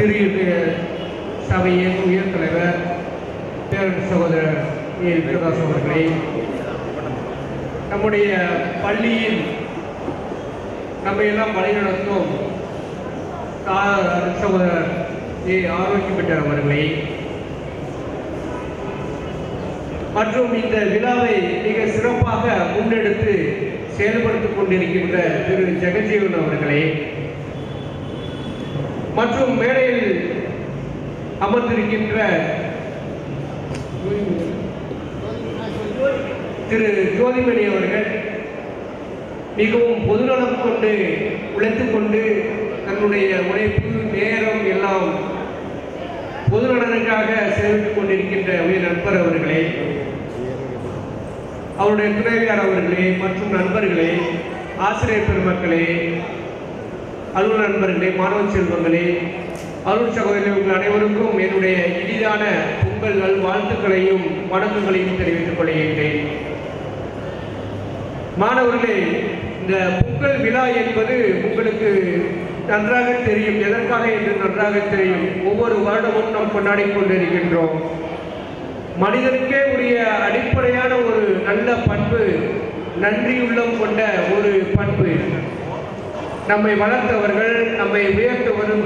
திரு சபையின் உயர் தலைவர் பேரன் சகோதரர் ஏ. விக்ரதாஸ் அவர்களை நம்முடைய பள்ளியில் நம்மையெல்லாம் வழிநடத்தும் சகோதரர் ஏ. ஆரோக்கியம் பெற்றார் அவர்களை மற்றும் இந்த விழாவை மிக சிறப்பாக முன்னெடுத்து செயல்படுத்திக் கொண்டிருக்கின்ற திரு. ஜெகஜீவன் அவர்களே மற்றும் மேடையில் அமர்ந்திருக்கின்ற திரு ஜோதிமணி அவர்கள் மிகவும் பொதுநலம் கொண்டு உழைத்துக் கொண்டு தன்னுடைய உழைப்பு நேரம் எல்லாம் பொதுநலனுக்காக சேமித்துக் கொண்டிருக்கின்ற உயிர் நண்பர் அவர்களே அவருடைய துணைவியார் அவர்களே மற்றும் நண்பர்களே ஆசிரியர் பெருமக்களே அலுவலர் நண்பர்களே மாணவ செல்வங்களே அருள் சகோதரர்களே உங்கள் அனைவருக்கும் என்னுடைய இனிதான பொங்கல் நல் வாழ்த்துக்களையும் வணக்கங்களையும் தெரிவித்துக் கொள்கின்றேன். மாணவர்களே இந்த பொங்கல் விழா என்பது உங்களுக்கு நன்றாக தெரியும் எதற்காக என்று நன்றாக தெரியும். ஒவ்வொரு வருடமும் நாம் கொண்டாடி கொண்டிருக்கின்றோம். மனிதனுக்கே உரிய அடிப்படையான ஒரு நல்ல பண்பு நன்றியுள்ளம் கொண்ட ஒரு பண்பு. நம்மை வளர்த்தவர்கள் நம்மை உயர்த்தவரும்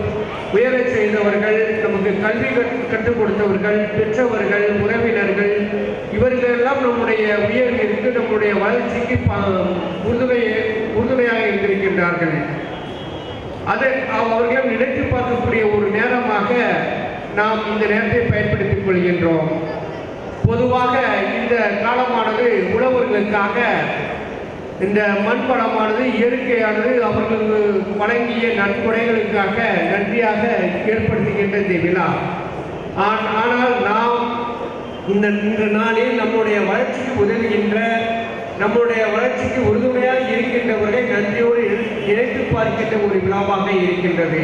உயரச் செய்தவர்கள் நமக்கு கல்வி கற்றுக் கொடுத்தவர்கள் பெற்றவர்கள் உறவினர்கள் இவர்களெல்லாம் நம்முடைய உயர்விற்கு நம்முடைய வளர்ச்சிக்கு ப- உறுதுணை உறுதுணையாக இருந்திருக்கின்றார்கள் அதை அவர்கள் நினைத்து பார்க்கக்கூடிய ஒரு நேரமாக நாம் இந்த நேரத்தை பயன்படுத்திக் கொள்கின்றோம். பொதுவாக இந்த காலமானது உழவர்களுக்காக இந்த மண் வளமானது இயற்கையானது அவர்களுக்கு வழங்கிய நன்கொடைகளுக்காக நன்றியாக ஏற்படுத்துகின்ற இந்த விழா. ஆன்- ஆனால் நாம் இந்த இந்த நாளில் நம்முடைய வளர்ச்சிக்கு உதவுகின்ற நம்முடைய வளர்ச்சிக்கு உறுதுணையாக இருக்கின்றவர்களை நன்றியோடு இணை- இணைத்து பார்க்கின்ற ஒரு விழாவாக இருக்கின்றது.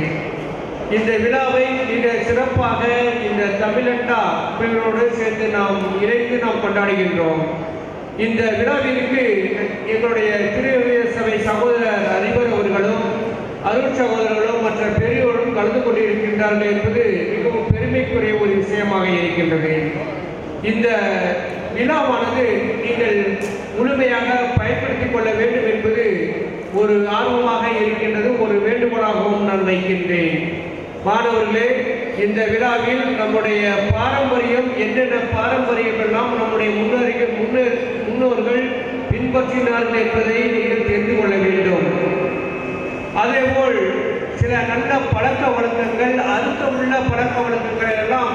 இந்த விழாவை மிக சிறப்பாக இந்த தமிழண்டா பிள்ளைகளோடு சேர்ந்து நாம் இணைந்து நாம் கொண்டாடுகின்றோம். இந்த விழாவிற்கு எங்களுடைய திருவிய சபை சகோதர அதிபர் அவர்களும் அருள் சகோதரர்களும் மற்ற பெரியோரும் கலந்து கொண்டிருக்கின்றார்கள் என்பது மிகவும் பெருமைக்குரிய ஒரு விஷயமாக இருக்கின்றது. இந்த விழாவானது நீங்கள் முழுமையாக பயன்படுத்திக் கொள்ள வேண்டும் என்பது ஒரு ஆர்வமாக இருக்கின்றது ஒரு வேண்டுகோளாகவும் நான் வைக்கின்றேன். மாணவர்களே இந்த விழாவில் நம்முடைய பாரம்பரியம் என்னென்ன பாரம்பரியம் எல்லாம் நம்முடைய முன்னோர்கள் முன்னோர் முன்னோர்கள் பின்பற்றினார்கள் என்பதை நீங்கள் தெரிந்து கொள்ள வேண்டும். அதேபோல் சில நல்ல பழக்க வழக்கங்கள் அர்த்தமுள்ள பழக்க வழக்கங்கள் எல்லாம்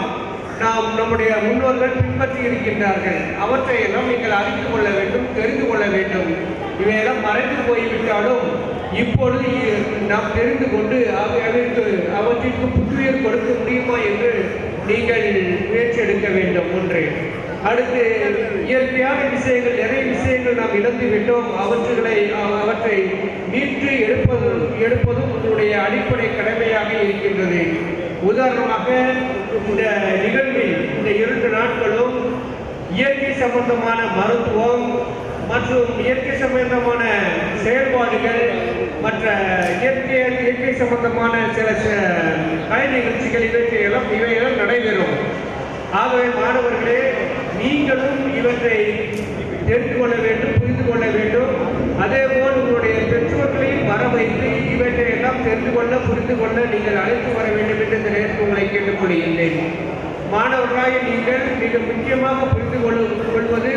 நாம் நம்முடைய முன்னோர்கள் பின்பற்றி இருக்கின்றார்கள். அவற்றை எல்லாம் நீங்கள் அறிந்து கொள்ள வேண்டும் தெரிந்து கொள்ள வேண்டும். இவையெல்லாம் மறைந்து போய்விட்டாலும் இப்பொழுது நாம் தெரிந்து கொண்டு அவை- அவற்றிற்கு புத்துயிர் கொடுக்க முடியுமா என்று நீங்கள் முயற்சி எடுக்க வேண்டும். ஒன்று. அடுத்து இயற்கையான விஷயங்கள் நிறைய விஷயங்கள் நாம் இழந்து விட்டோம். அவற்றுகளை அவற்றை மீட்டு எடுப்பதும் எடுப்பதும் உங்களுடைய அடிப்படை கடமையாக இருக்கின்றது. உதாரணமாக இந்த நிகழ்வில் இந்த இரண்டு நாட்களும் இயற்கை சம்பந்தமான மருத்துவம் மற்றும் இயற்கை சம்பந்தமான செயல்பாடுகள் மற்ற இயற்கை இயற்கை சம்பந்தமான சில ச- கலை நிகழ்ச்சிகள் இவற்றையெல்லாம் இவையெல்லாம் நடைபெறும். ஆகவே மாணவர்களே நீங்களும் இவற்றை தெரிந்து கொள்ள வேண்டும் புரிந்து கொள்ள வேண்டும். அதே போல் உங்களுடைய பெற்றோர்களையும் வர வைத்து இவற்றை எல்லாம் தெரிந்து கொள்ள புரிந்து கொள்ள நீங்கள் அழைத்து வர வேண்டும் என்று இந்த நேரத்தில் உங்களை கேட்டுக்கொள்கின்றேன். மாணவர்களாக நீங்கள் மிக முக்கியமாக புரிந்து கொள்ள- கொள்வது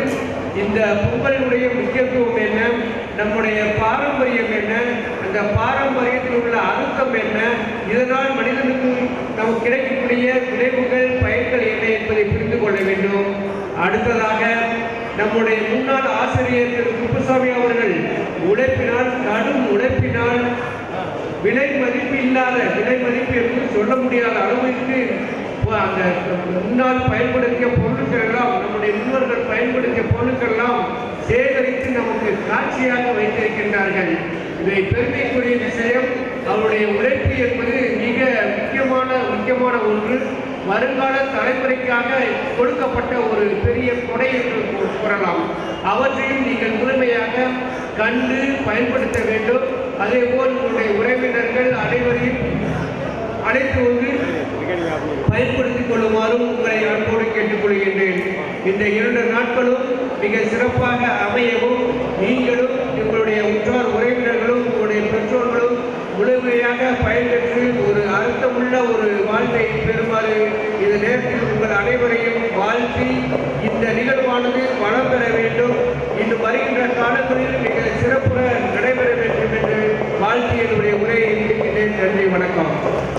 இந்த பொங்கலினுடைய முக்கியத்துவம் என்ன? நம்முடைய பாரம்பரியம் என்ன? அந்த பாரம்பரியத்தில் உள்ள அழுத்தம் என்ன? இதனால் மனிதனுக்கு நமக்கு கிடைக்கக்கூடிய விளைவுகள் பயன்கள் என்ன என்பதை புரிந்து கொள்ள வேண்டும். அடுத்ததாக நம்முடைய முன்னாள் ஆசிரியர் திரு. குப்புசாமி அவர்கள் உழைப்பினால் கடும் உழைப்பினால் விலை மதிப்பு இல்லாத விலை மதிப்பு என்று சொல்ல முடியாத அளவிற்கு அந்த முன்னால் பயன்படுத்திய பொருட்கள் எல்லாம் நம்முடைய முன்னோர்கள் பயன்படுத்திய பொருட்கள் எல்லாம் சேகரித்து நமக்கு காட்சியாக வைத்திருக்கின்றார்கள். இதை பெருமைக்குரிய விஷயம் அவருடைய உழைப்பு என்பது மிக முக்கியமான முக்கியமான ஒன்று. வருங்கால தலைமுறைக்காக கொடுக்கப்பட்ட ஒரு பெரிய கொடை என்று கூறலாம். அவற்றையும் நீங்கள் முழுமையாக கண்டு பயன்படுத்த வேண்டும். அதே போல் உங்களுடைய உறவினர்கள் அனைவரையும் அழைத்து வந்து பயன்படுத்திக் கொள்ளுமாறும் உங்களை அன்போடு கேட்டுக்கொள்கின்றேன். இந்த இரண்டு நாட்களும் மிக சிறப்பாக அமையவும் நீங்களும் உங்களுடைய உற்றார் உறவினர்களும் உங்களுடைய பெற்றோர்களும் முழுமையாக பயன்பெற்று ஒரு அர்த்தமுள்ள ஒரு வாழ்வை பெறுமாறு இந்த நேரத்தில் உங்கள் அனைவரையும் வாழ்த்தி இந்த நிகழ்வானது வளம் பெற வேண்டும். இன்று வருகின்ற காலங்களில் மிக சிறப்புற நடைபெற வேண்டும் என்று வாழ்த்தி என்னுடைய உரையை முடிக்கின்றேன். நன்றி வணக்கம்.